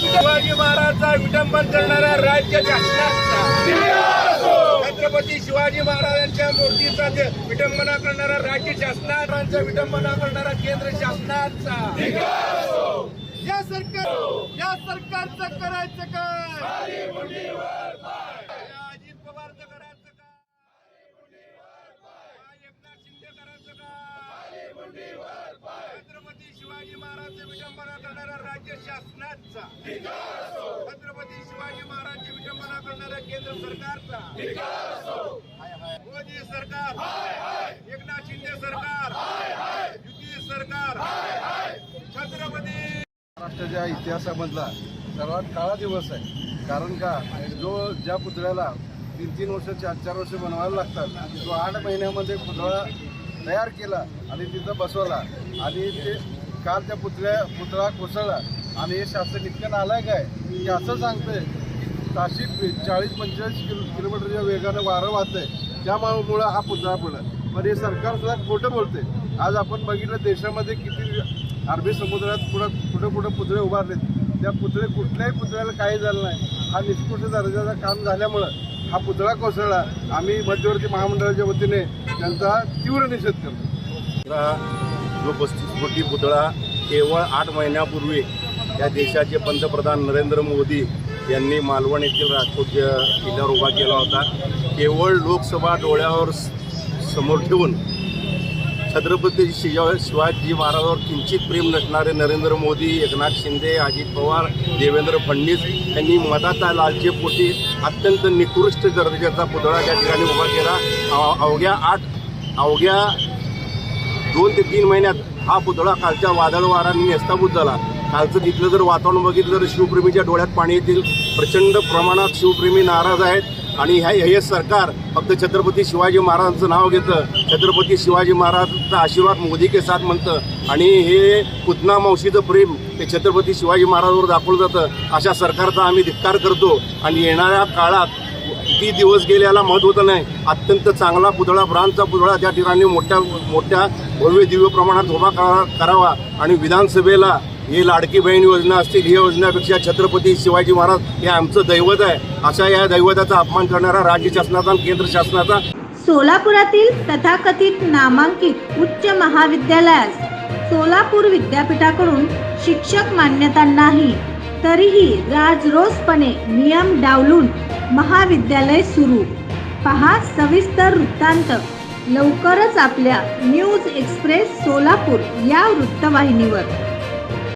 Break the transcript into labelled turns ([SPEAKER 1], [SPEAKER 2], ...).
[SPEAKER 1] शिवाजी महाराजचा विटंबन करणाऱ्या राज्य शासनाचा. छत्रपती शिवाजी महाराजांच्या मूर्तीचा विटंबना करणारा राज्य शासनाचा विटंबना करणारा केंद्र शासनाचा. या सरकार या सरकारचं करायचं काय? महाराज विटंबना करणाऱ्या राज्य शासनाचा. छत्रपती शिवाजी महाराज विटंबना करणाऱ्या केंद्र सरकारचा. मोदी सरकार. एकनाथ शिंदे सरकार. युती सरकार. छत्रपती
[SPEAKER 2] महाराष्ट्राच्या इतिहासामधला सर्वात काळा दिवस आहे. कारण का? जो ज्या पुतळ्याला तीन तीन वर्ष चार चार वर्ष बनवायला लागतात तो आठ महिन्यामध्ये पुतळा तयार केला आणि तिथं बसवला. आणि ते काल त्या पुतळ्या पुतळा कोसळला. आणि हे शासन इतकं नालायक आहे की असं सांगतंय की ताशी चाळीस पंचेचाळीस किलो किलोमीटरच्या वेगानं वारं वाहतंय. त्यामुळं हा पुतळा पडला. पण हे सरकार सुद्धा खोटं बोलते आज आपण बघितलं देशामध्ये किती अरबी समुद्रात पुढं कुठं कुठं पुतळे उभारलेत. त्या पुतळे कुठल्याही पुतळ्याला काही झालं नाही. हा निष्कृष्ट दर्जाचा काम झाल्यामुळं हा पुतळा कोसळला. आम्ही मध्यवर्ती महामंडळाच्या वतीने त्यांचा तीव्र निषेध करतो.
[SPEAKER 3] जो पस्तीस कोटी पुतळा केवळ आठ महिन्यापूर्वी या देशाचे पंतप्रधान नरेंद्र मोदी यांनी मालवण येथील राजकोट किल्ल्यावर उभा केला होता. केवळ लोकसभा डोळ्यावर समोर ठेवून छत्रपती शिवा शिवाजी महाराजांवर किंचित प्रेम नसणारे नरेंद्र मोदी एकनाथ शिंदे अजित पवार देवेंद्र फडणवीस यांनी मताचा लालचेपोटी अत्यंत निकृष्ट दर्जाचा पुतळा त्या ठिकाणी उभा केला. अवघ्या आठ अवघ्या दोन ते तीन महिन्यात हा पुतळा कालच्या वादळ वारांनी नेस्ताभूत झाला. कालचं तिथलं जर वातावरण बघितलं तर शिवप्रेमीच्या डोळ्यात पाणी येतील. प्रचंड प्रमाणात शिवप्रेमी नाराज आहेत. आणि ह्या हे सरकार फक्त छत्रपती शिवाजी महाराजांचं नाव घेतं. छत्रपती शिवाजी महाराजांचा आशीर्वाद मोदी के साथ म्हणतं. आणि हे पुतना मावशीचं प्रेम ते छत्रपती शिवाजी महाराजांवर दाखवलं जातं. अशा सरकारचा आम्ही धिक्कार करतो. आणि येणाऱ्या काळात किती दिवस गेले याला महत्त्व नाही. अत्यंत चांगला पुतळा ब्रांडचा पुतळा त्या ठिकाणी मोठ्या मोठ्या भव्य दिव्य प्रमाणात उभा करा करावा आणि विधानसभेला ही लाडकी बहीण योजना असतील ही योजनापेक्षा छत्रपती शिवाजी महाराज हे आमचं दैवत आहे. अशा या दैवताचा अपमान करणारा राज्य शासनाचा आणि केंद्र शासनाचा
[SPEAKER 4] सोलापुरातील तथाकथित नामांकित उच्च महाविद्यालयास सोलापूर विद्यापीठाकडून शिक्षक मान्यता नाही तरीही राजरोसपणे नियम डावलून महाविद्यालय सुरू. पहा सविस्तर वृत्तांत. लवकरच आपल्या न्यूज एक्सप्रेस सोलापूर या वृत्तवाहिनीवर.